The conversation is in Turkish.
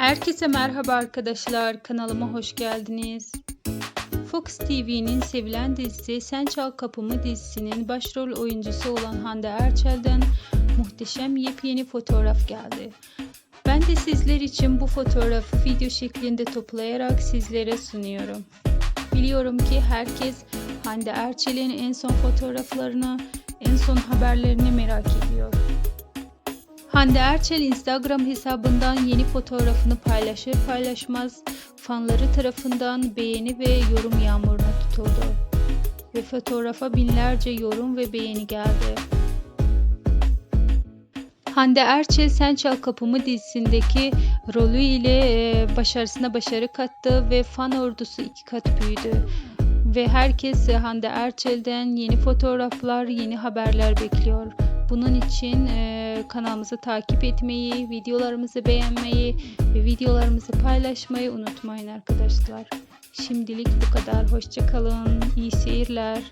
Herkese merhaba arkadaşlar. Kanalıma hoş geldiniz. Fox TV'nin sevilen dizisi Sen Çal Kapımı dizisinin başrol oyuncusu olan Hande Erçel'den muhteşem yepyeni fotoğraf geldi. Ben de sizler için bu fotoğrafı video şeklinde toplayarak sizlere sunuyorum. Biliyorum ki herkes Hande Erçel'in en son fotoğraflarını, en son haberlerini merak ediyor. Hande Erçel Instagram hesabından yeni fotoğrafını paylaşır paylaşmaz fanları tarafından beğeni ve yorum yağmuruna tutuldu. Ve fotoğrafa binlerce yorum ve beğeni geldi. Hande Erçel Sen Çal Kapımı dizisindeki rolü ile e, başarısına başarı kattı ve fan ordusu iki kat büyüdü. Ve herkes Hande Erçel'den yeni fotoğraflar, yeni haberler bekliyor. Bunun için e, kanalımızı takip etmeyi, videolarımızı beğenmeyi ve videolarımızı paylaşmayı unutmayın arkadaşlar. Şimdilik bu kadar. Hoşçakalın. İyi seyirler.